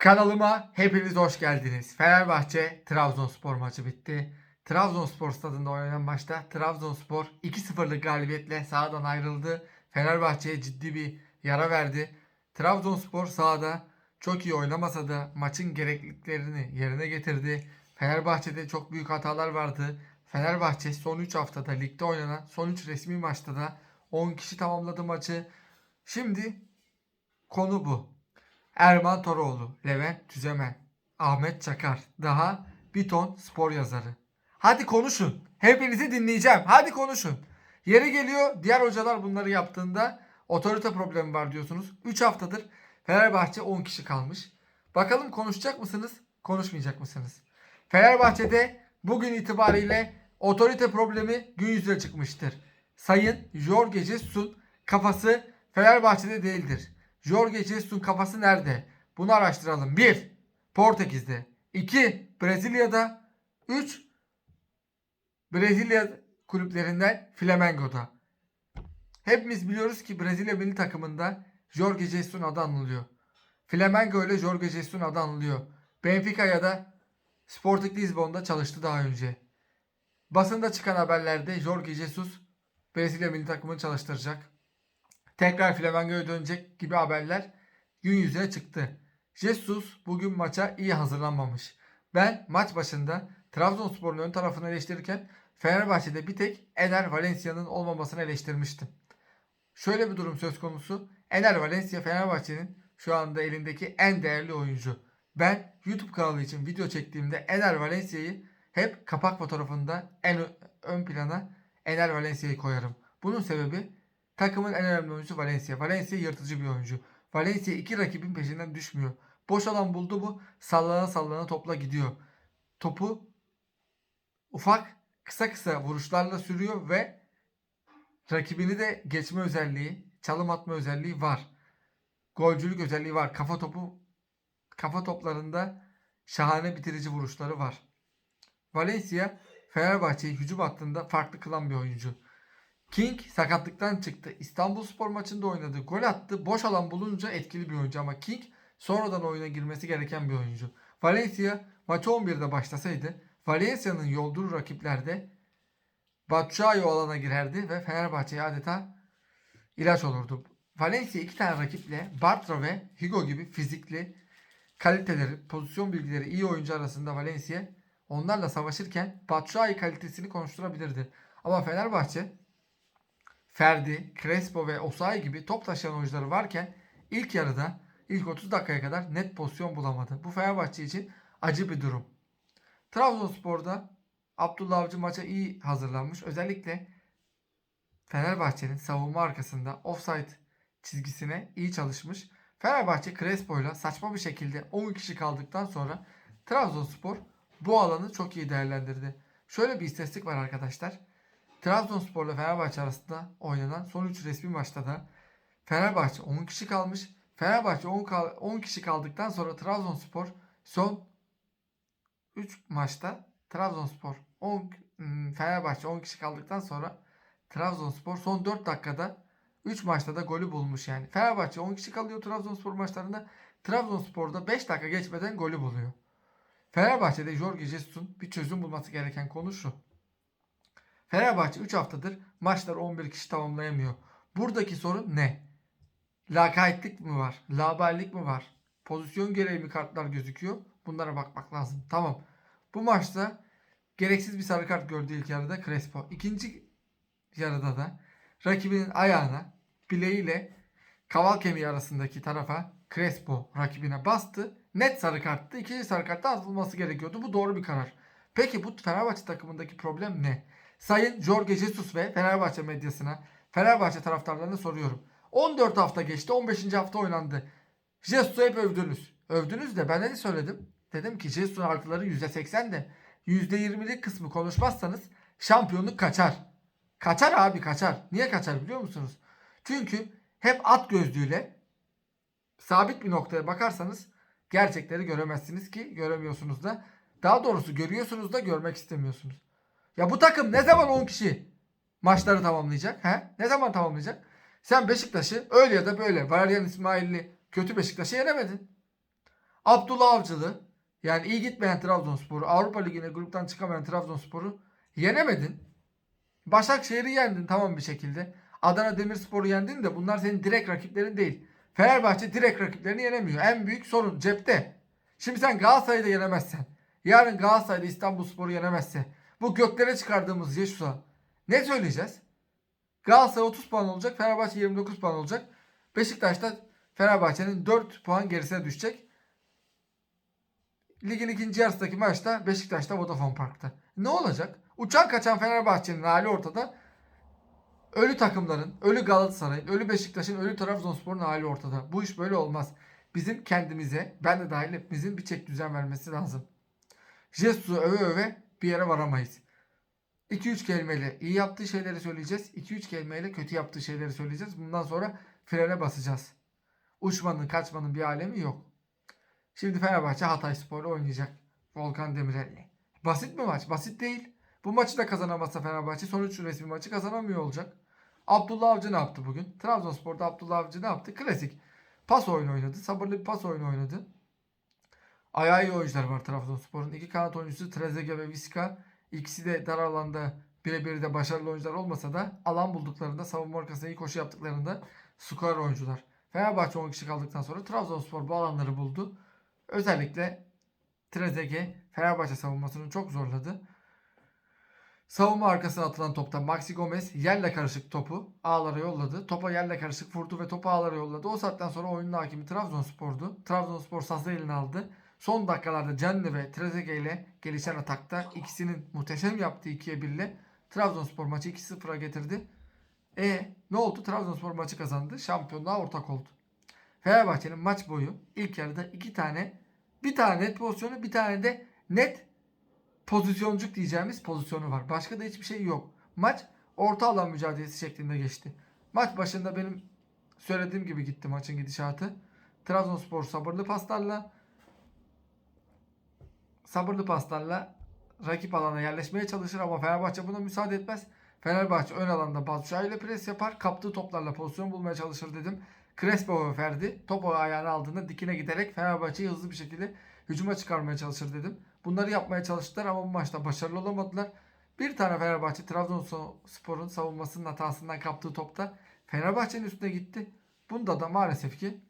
Kanalıma hepiniz hoş geldiniz. Fenerbahçe Trabzonspor maçı bitti. Trabzonspor stadında oynanan maçta Trabzonspor 2-0'lık galibiyetle sahadan ayrıldı. Fenerbahçe'ye ciddi bir yara verdi. Trabzonspor sahada çok iyi oynamasa da maçın gerekliliklerini yerine getirdi. Fenerbahçe'de çok büyük hatalar vardı. Fenerbahçe son 3 haftada ligde oynanan son 3 resmi maçta da 10 kişi tamamladı maçı. Şimdi konu bu. Erman Toroğlu, Levent Tüzemen, Ahmet Çakar, daha bir ton spor yazarı. Hadi konuşun. Hepinizi dinleyeceğim. Hadi konuşun. Yeri geliyor diğer hocalar bunları yaptığında otorite problemi var diyorsunuz. 3 haftadır Fenerbahçe 10 kişi kalmış. Bakalım konuşacak mısınız? Konuşmayacak mısınız? Fenerbahçe'de bugün itibariyle otorite problemi gün yüzüne çıkmıştır. Sayın Jorge Jesus'un kafası Fenerbahçe'de değildir. Jorge Jesus'un kafası nerede? Bunu araştıralım. 1. Portekiz'de. 2. Brezilya'da. 3. Brezilya kulüplerinden Flamengo'da. Hepimiz biliyoruz ki Brezilya milli takımında Jorge Jesus'un adı anılıyor. Flamengo ile Jorge Jesus'un adı anılıyor. Benfica ya da Sporting Lisbon'da çalıştı daha önce. Basında çıkan haberlerde Jorge Jesus Brezilya milli takımını çalıştıracak. Tekrar Flamengo'ya dönecek gibi haberler gün yüzüne çıktı. Jesus bugün maça iyi hazırlanmamış. Ben maç başında Trabzonspor'un ön tarafını eleştirirken Fenerbahçe'de bir tek Ener Valencia'nın olmamasını eleştirmiştim. Şöyle bir durum söz konusu. Ener Valencia Fenerbahçe'nin şu anda elindeki en değerli oyuncu. Ben YouTube kanalı için video çektiğimde Ener Valencia'yı hep kapak fotoğrafında en ön plana Ener Valencia'yı koyarım. Bunun sebebi takımın en önemli oyuncusu Valencia. Valencia yırtıcı bir oyuncu. Valencia iki rakibin peşinden düşmüyor. Boş alan buldu mu sallana sallana topla gidiyor. Topu ufak kısa kısa vuruşlarla sürüyor ve rakibini de geçme özelliği, çalım atma özelliği var. Golcülük özelliği var. Kafa topu kafa toplarında şahane bitirici vuruşları var. Valencia Fenerbahçe'yi hücum hattında farklı kılan bir oyuncu. King sakatlıktan çıktı. İstanbul Spor maçında oynadı. Gol attı. Boş alan bulunca etkili bir oyuncu ama King sonradan oyuna girmesi gereken bir oyuncu. Valencia maçı 11'de başlasaydı Valencia'nın yolduğu rakiplerde Batshuayi alana girerdi ve Fenerbahçe'ye adeta ilaç olurdu. Valencia iki tane rakiple Bartra ve Higo gibi fizikli kaliteleri, pozisyon bilgileri iyi oyuncu arasında Valencia onlarla savaşırken Batshuayi kalitesini konuşturabilirdi. Ama Fenerbahçe Ferdi, Crespo ve Osayi gibi top taşıyan oyuncuları varken ilk yarıda ilk 30 dakikaya kadar net pozisyon bulamadı. Bu Fenerbahçe için acı bir durum. Trabzonspor'da Abdullah Avcı maça iyi hazırlanmış. Özellikle Fenerbahçe'nin savunma arkasında offside çizgisine iyi çalışmış. Fenerbahçe Crespo'yla saçma bir şekilde 10 kişi kaldıktan sonra Trabzonspor bu alanı çok iyi değerlendirdi. Şöyle bir istatistik var arkadaşlar. Trabzonspor ile Fenerbahçe arasında oynanan son 3 resmi maçta da Fenerbahçe 10 kişi kalmış. Fenerbahçe 10, kal- 10 kişi kaldıktan sonra Trabzonspor son 3 maçta Trabzonspor 10 hmm, Fenerbahçe 10 kişi kaldıktan sonra Trabzonspor son 4 dakikada 3 maçta da golü bulmuş yani. Fenerbahçe 10 kişi kalıyor Trabzonspor maçlarında. Trabzonspor'da 5 dakika geçmeden golü buluyor. Fenerbahçe'de Jorge Jesus'un bir çözüm bulması gereken konu şu. Fenerbahçe 3 haftadır maçları 11 kişi tamamlayamıyor. Buradaki sorun ne? Lakaytlık mı var? Laberlik mi var? Pozisyon gereği mi kartlar gözüküyor? Bunlara bakmak lazım. Tamam. Bu maçta gereksiz bir sarı kart gördü ilk yarıda Crespo. İkinci yarıda da rakibinin ayağına bileğiyle kaval kemiği arasındaki tarafa Crespo rakibine bastı. Net sarı karttı. İkinci sarı kartta atılması gerekiyordu. Bu doğru bir karar. Peki bu Fenerbahçe takımındaki problem ne? Sayın Jorge Jesus ve Fenerbahçe medyasına, Fenerbahçe taraftarlarına soruyorum. 14 hafta geçti, 15. hafta oynandı. Jesus'u hep övdünüz. Övdünüz de ben ne söyledim? Dedim ki Jesus'un artıları %80 de %20'lik kısmı konuşmazsanız şampiyonluk kaçar. Kaçar abi kaçar. Niye kaçar biliyor musunuz? Çünkü hep at gözlüğüyle sabit bir noktaya bakarsanız gerçekleri göremezsiniz ki göremiyorsunuz da. Daha doğrusu görüyorsunuz da görmek istemiyorsunuz. Ya bu takım ne zaman 10 kişi maçları tamamlayacak? He? Ne zaman tamamlayacak? Sen Beşiktaş'ı öyle ya da böyle Valerian İsmail'li kötü Beşiktaş'ı yenemedin. Abdullah Avcılı yani iyi gitmeyen Trabzonspor'u, Avrupa Ligi'ne gruptan çıkamayan Trabzonspor'u yenemedin. Başakşehir'i yendin tamam bir şekilde. Adana Demirspor'u yendin de bunlar senin direkt rakiplerin değil. Fenerbahçe direkt rakiplerini yenemiyor. En büyük sorun cepte. Şimdi sen Galatasaray'ı da yenemezsen, yarın Galatasaray'da İstanbulspor'u yenemezse, bu göklere çıkardığımız Jesus'a ne söyleyeceğiz? Galatasaray 30 puan olacak, Fenerbahçe 29 puan olacak. Beşiktaş'ta Fenerbahçe'nin 4 puan gerisine düşecek. Ligin ikinci yarısındaki maçta Beşiktaş'ta Vodafone Park'ta. Ne olacak? Uçan kaçan Fenerbahçe'nin hali ortada. Ölü takımların, ölü Galatasaray'ın, ölü Beşiktaş'ın, ölü Trabzonspor'un hali ortada. Bu iş böyle olmaz. Bizim kendimize, ben de dahil hepimizin bir çek düzen vermesi lazım. Jesus'u öve öve bir yere varamayız. 2-3 kelimeyle iyi yaptığı şeyleri söyleyeceğiz. 2-3 kelimeyle kötü yaptığı şeyleri söyleyeceğiz. Bundan sonra frene basacağız. Uçmanın kaçmanın bir alemi yok. Şimdi Fenerbahçe Hatay Spor'la oynayacak. Volkan Demirel'le. Basit mi maç? Basit değil. Bu maçı da kazanamazsa Fenerbahçe sonuç resmi maçı kazanamıyor olacak. Abdullah Avcı ne yaptı bugün? Trabzonspor'da Abdullah Avcı ne yaptı? Klasik. Pas oyunu oynadı. Sabırlı bir pas oyunu oynadı. Ayağı iyi oyuncular var Trabzonspor'un. İki kanat oyuncusu Trezeguet ve Viska. İkisi de dar alanda birebir de başarılı oyuncular olmasa da alan bulduklarında savunma arkasında iyi koşu yaptıklarında skorer oyuncular. Fenerbahçe 10 kişi kaldıktan sonra Trabzonspor bu alanları buldu. Özellikle Trezeguet Fenerbahçe savunmasını çok zorladı. Savunma arkasına atılan topta Maxi Gomez yerle karışık topu ağlara yolladı. Topa yerle karışık vurdu ve topu ağlara yolladı. O saatten sonra oyunun hakimi Trabzonspor'du. Trabzonspor sazı eline aldı. Son dakikalarda Canlı ve Trezeguet ile gelişen atakta ikisinin muhteşem yaptığı 2'ye 1 ile Trabzonspor maçı 2-0'a getirdi. E ne oldu? Trabzonspor maçı kazandı. Şampiyonluğa ortak oldu. Fenerbahçe'nin maç boyu ilk yarıda iki tane bir tane net pozisyonu bir tane de net pozisyoncuk diyeceğimiz pozisyonu var. Başka da hiçbir şey yok. Maç orta alan mücadelesi şeklinde geçti. Maç başında benim söylediğim gibi gitti maçın gidişatı. Trabzonspor sabırlı paslarla sabırlı paslarla rakip alana yerleşmeye çalışır ama Fenerbahçe buna müsaade etmez. Fenerbahçe ön alanda Batshuayi ile pres yapar. Kaptığı toplarla pozisyon bulmaya çalışır dedim. Crespo ve Ferdi topu ayağına aldığında dikine giderek Fenerbahçe'yi hızlı bir şekilde hücuma çıkarmaya çalışır dedim. Bunları yapmaya çalıştılar ama bu maçta başarılı olamadılar. Bir tane Fenerbahçe Trabzonspor'un savunmasının hatasından kaptığı topta Fenerbahçe'nin üstüne gitti. Bunda da maalesef ki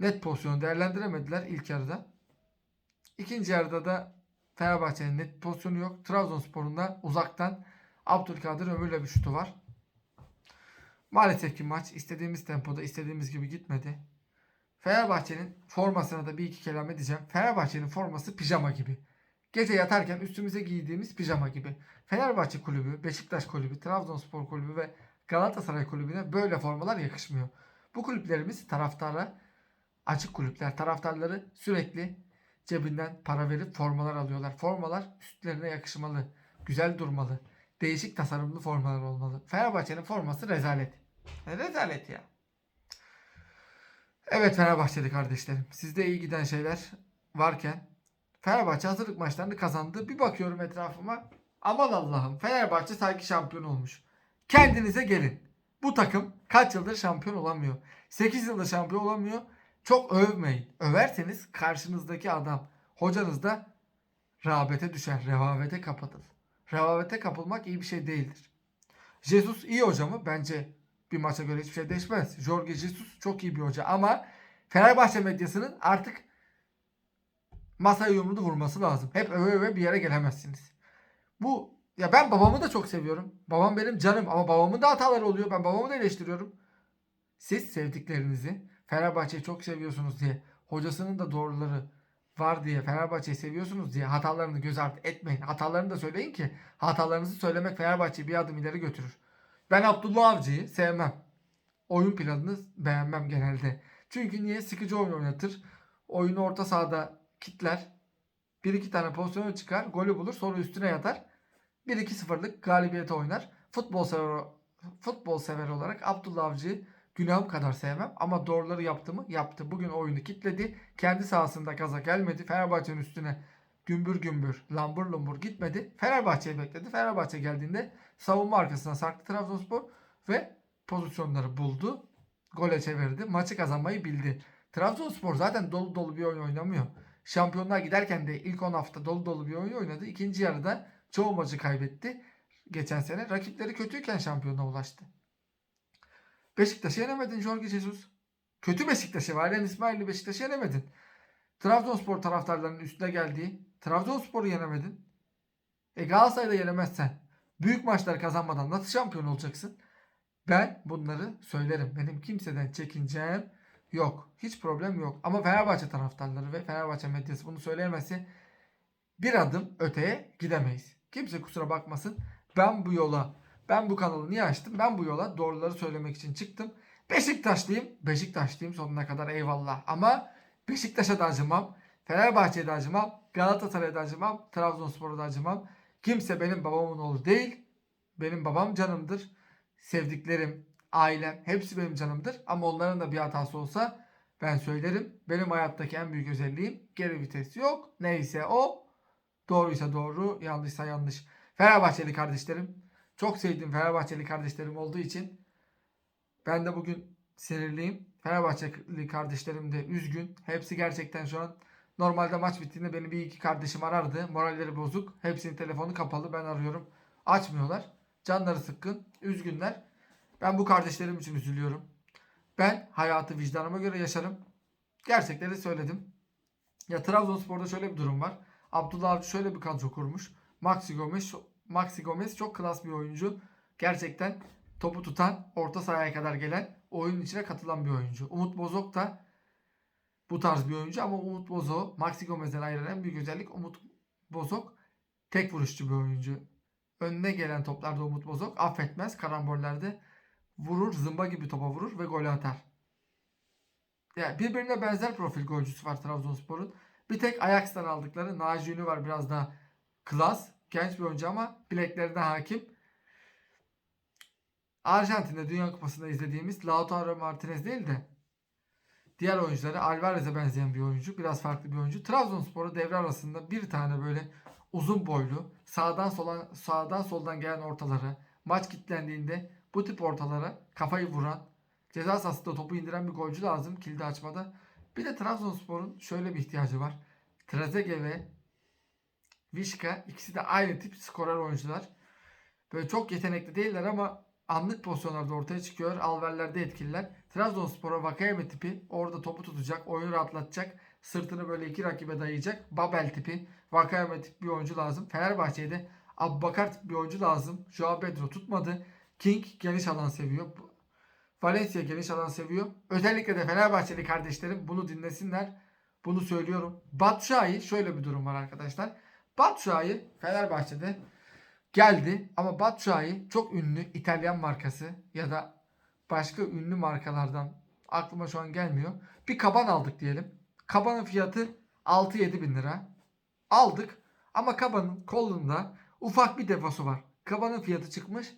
net pozisyonu değerlendiremediler ilk yarıda. İkinci yarıda da Fenerbahçe'nin net pozisyonu yok. Trabzonspor'un da uzaktan Abdülkadir Ömür'le bir şutu var. Maalesef ki maç istediğimiz tempoda istediğimiz gibi gitmedi. Fenerbahçe'nin formasına da bir iki kelam edeceğim. Fenerbahçe'nin forması pijama gibi. Gece yatarken üstümüze giydiğimiz pijama gibi. Fenerbahçe kulübü, Beşiktaş kulübü, Trabzonspor kulübü ve Galatasaray kulübüne böyle formalar yakışmıyor. Bu kulüplerimiz taraftara açık kulüpler. Taraftarları sürekli cebinden para verip formalar alıyorlar. Formalar üstlerine yakışmalı, güzel durmalı, değişik tasarımlı formalar olmalı. Fenerbahçe'nin forması rezalet. E, Rezalet ya. Evet Fenerbahçeli kardeşlerim. Sizde iyi giden şeyler varken Fenerbahçe hazırlık maçlarını kazandı. Bir bakıyorum etrafıma. Aman Allah'ım Fenerbahçe sanki şampiyon olmuş. Kendinize gelin. Bu takım kaç yıldır şampiyon olamıyor. 8 yıldır şampiyon olamıyor. Çok övmeyin. Överseniz karşınızdaki adam, hocanız da rağbete düşer. Rehavete kapatır. Rehavete kapılmak iyi bir şey değildir. Jesus iyi hoca mı? Bence bir maça göre hiçbir şey değişmez. Jorge Jesus çok iyi bir hoca ama Fenerbahçe medyasının artık masaya yumruğunu vurması lazım. Hep öve öve bir yere gelemezsiniz. Bu ya ben babamı da çok seviyorum. Babam benim canım ama babamın da hataları oluyor. Ben babamı da eleştiriyorum. Siz sevdiklerinizi Fenerbahçe'yi çok seviyorsunuz diye hocasının da doğruları var diye Fenerbahçe'yi seviyorsunuz diye hatalarını göz ardı etmeyin. Hatalarını da söyleyin ki hatalarınızı söylemek Fenerbahçe'yi bir adım ileri götürür. Ben Abdullah Avcı'yı sevmem. Oyun planını beğenmem genelde. Çünkü niye? Sıkıcı oyun oynatır. Oyunu orta sahada kitler. Bir iki tane pozisyonu çıkar. Golü bulur. Sonra üstüne yatar. 1-2-0'lık galibiyete oynar. Futbol sever, futbol sever olarak Abdullah Avcı'yı günahım kadar sevmem. Ama doğruları yaptı mı? Yaptı. Bugün oyunu kitledi. Kendi sahasında gaza gelmedi. Fenerbahçe'nin üstüne gümbür gümbür, lambur lumbur gitmedi. Fenerbahçe'yi bekledi. Fenerbahçe geldiğinde savunma arkasına sarktı Trabzonspor ve pozisyonları buldu. Gole çevirdi. Maçı kazanmayı bildi. Trabzonspor zaten dolu dolu bir oyun oynamıyor. Şampiyonlar giderken de ilk 10 hafta dolu dolu bir oyun oynadı. İkinci yarıda çoğu maçı kaybetti. Geçen sene rakipleri kötüyken şampiyona ulaştı. Beşiktaş'ı yenemedin Jorge Jesus. Kötü Beşiktaş'ı Valen İsmail'i Beşiktaş'ı yenemedin. Trabzonspor taraftarlarının üstüne geldiği Trabzonspor'u yenemedin. E Galatasaray'da yenemezsen büyük maçlar kazanmadan nasıl şampiyon olacaksın? Ben bunları söylerim. Benim kimseden çekincem yok. Hiç problem yok. Ama Fenerbahçe taraftarları ve Fenerbahçe medyası bunu söyleyemezse bir adım öteye gidemeyiz. Kimse kusura bakmasın. Ben bu yola, ben bu kanalı niye açtım? Ben bu yola doğruları söylemek için çıktım. Beşiktaşlıyım. Beşiktaşlıyım sonuna kadar eyvallah. Ama Beşiktaş'a da acımam. Fenerbahçe'ye de acımam. Galatasaray'a da acımam. Trabzonspor'a da acımam. Kimse benim babamın oğlu değil. Benim babam canımdır. Sevdiklerim, ailem hepsi benim canımdır. Ama onların da bir hatası olsa ben söylerim. Benim hayattaki en büyük özelliğim geri vites yok. Neyse o. Doğruysa doğru, yanlışsa yanlış. Fenerbahçeli kardeşlerim. Çok sevdiğim Fenerbahçeli kardeşlerim olduğu için ben de bugün sinirliyim. Fenerbahçeli kardeşlerim de üzgün. Hepsi gerçekten şu an normalde maç bittiğinde beni bir iki kardeşim arardı. Moralleri bozuk. Hepsinin telefonu kapalı. Ben arıyorum. Açmıyorlar. Canları sıkkın. Üzgünler. Ben bu kardeşlerim için üzülüyorum. Ben hayatı vicdanıma göre yaşarım. Gerçekleri söyledim. Ya Trabzonspor'da şöyle bir durum var. Abdullah Avcı şöyle bir kadro kurmuş. Maxi Gomez, Maxi Gomez çok klas bir oyuncu. Gerçekten topu tutan, orta sahaya kadar gelen, oyunun içine katılan bir oyuncu. Umut Bozok da bu tarz bir oyuncu ama Umut Bozok, Maxi Gomez'den ayıran en büyük özellik Umut Bozok tek vuruşçu bir oyuncu. Önüne gelen toplarda Umut Bozok affetmez. Karambollerde vurur, zımba gibi topa vurur ve golü atar. Yani birbirine benzer profil golcüsü var Trabzonspor'un. Bir tek Ajax'tan aldıkları Naci Ünlü var biraz daha klas. Genç bir oyuncu ama bileklerine hakim. Arjantin'de Dünya Kupası'nda izlediğimiz Lautaro Martinez değil de diğer oyuncuları Alvarez'e benzeyen bir oyuncu. Biraz farklı bir oyuncu. Trabzonspor'u devre arasında bir tane böyle uzun boylu sağdan sola sağdan soldan gelen ortalara maç kilitlendiğinde bu tip ortalara kafayı vuran ceza sahasında topu indiren bir golcü lazım kilidi açmada. Bir de Trabzonspor'un şöyle bir ihtiyacı var. Trezeguet ve Vişka ikisi de aynı tip skorer oyuncular. Böyle çok yetenekli değiller ama anlık pozisyonlarda ortaya çıkıyor. Alverlerde etkililer. Trabzonspor'a Vakayeme tipi orada topu tutacak, oyunu rahatlatacak. Sırtını böyle iki rakibe dayayacak. Babel tipi, Vakayeme tipi bir oyuncu lazım. Fenerbahçe'ye de Abbakar tipi bir oyuncu lazım. Joao Pedro tutmadı. King geniş alan seviyor. Valencia geniş alan seviyor. Özellikle de Fenerbahçeli kardeşlerim bunu dinlesinler. Bunu söylüyorum. Batshuayi şöyle bir durum var arkadaşlar. Batshuayi Fenerbahçe'de geldi ama Batshuayi çok ünlü İtalyan markası ya da başka ünlü markalardan aklıma şu an gelmiyor. Bir kaban aldık diyelim. Kabanın fiyatı 6-7 bin lira. Aldık ama kabanın kolunda ufak bir defosu var. Kabanın fiyatı çıkmış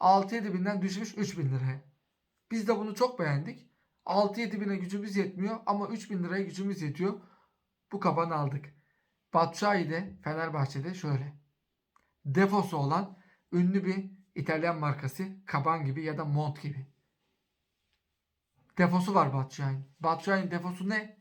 6-7 binden düşmüş 3 bin liraya. Biz de bunu çok beğendik. 6-7 bine gücümüz yetmiyor ama 3 bin liraya gücümüz yetiyor. Bu kabanı aldık. Batshuayi de Fenerbahçe'de şöyle. Defosu olan ünlü bir İtalyan markası kaban gibi ya da mont gibi. Defosu var Batshuayi'nin. Batshuayi'nin defosu ne?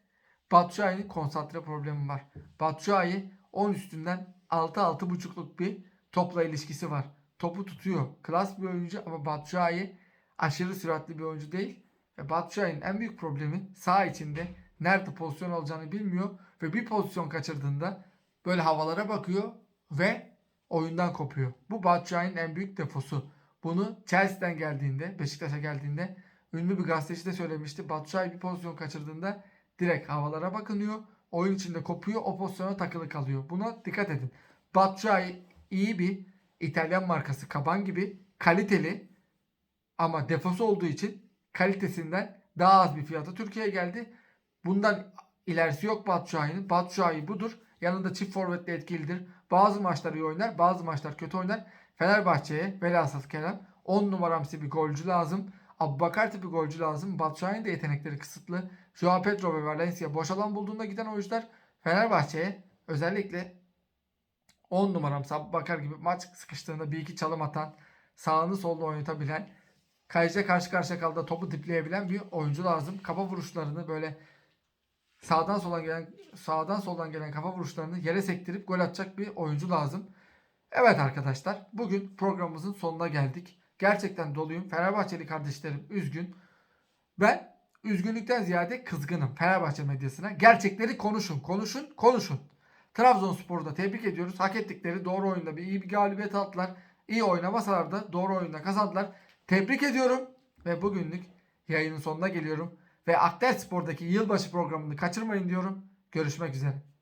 Batshuayi'nin konsantre problemi var. Batshuayi 10 üstünden 6-6.5'luk bir topla ilişkisi var. Topu tutuyor. Klas bir oyuncu ama Batshuayi aşırı süratli bir oyuncu değil. Ve Batshuayi'nin en büyük problemi sağ içinde nerede pozisyon alacağını bilmiyor. Ve bir pozisyon kaçırdığında böyle havalara bakıyor ve oyundan kopuyor. Bu Batshuayi'nin en büyük defosu. Bunu Chelsea'den geldiğinde, Beşiktaş'a geldiğinde ünlü bir gazeteci de söylemişti. Batshuayi bir pozisyon kaçırdığında direkt havalara bakınıyor. Oyun içinde kopuyor. O pozisyona takılı kalıyor. Buna dikkat edin. Batshuayi iyi bir İtalyan markası kaban gibi kaliteli ama defosu olduğu için kalitesinden daha az bir fiyata Türkiye'ye geldi. Bundan ilerisi yok Batshuayi'nin. Batshuayi budur. Yanında çift forvetle etkilidir. Bazı maçlar iyi oynar, bazı maçlar kötü oynar. Fenerbahçe'ye velhasıl kelam 10 numaramsı bir golcü lazım. Abbakar tipi golcü lazım. Batshuayi'nin de yetenekleri kısıtlı. Joao Pedro ve Valencia boş alan bulduğunda giden oyuncular Fenerbahçe'ye özellikle 10 numaramsı Abbakar gibi maç sıkıştığında bir iki çalım atan, sağını solunu oynatabilen, kaleciye karşı karşıya kaldığı topu dipleyebilen bir oyuncu lazım. Kafa vuruşlarını böyle sağdan soldan gelen sağdan soldan gelen kafa vuruşlarını yere sektirip gol atacak bir oyuncu lazım. Evet arkadaşlar bugün programımızın sonuna geldik. Gerçekten doluyum. Fenerbahçeli kardeşlerim üzgün. Ben üzgünlükten ziyade kızgınım Fenerbahçe medyasına. Gerçekleri konuşun, konuşun, konuşun. Trabzonspor'u da tebrik ediyoruz. Hak ettikleri doğru oyunda bir iyi bir galibiyet aldılar. İyi oynamasalar da doğru oyunda kazandılar. Tebrik ediyorum ve bugünlük yayının sonuna geliyorum. Ve Akder Spor'daki yılbaşı programını kaçırmayın diyorum. Görüşmek üzere.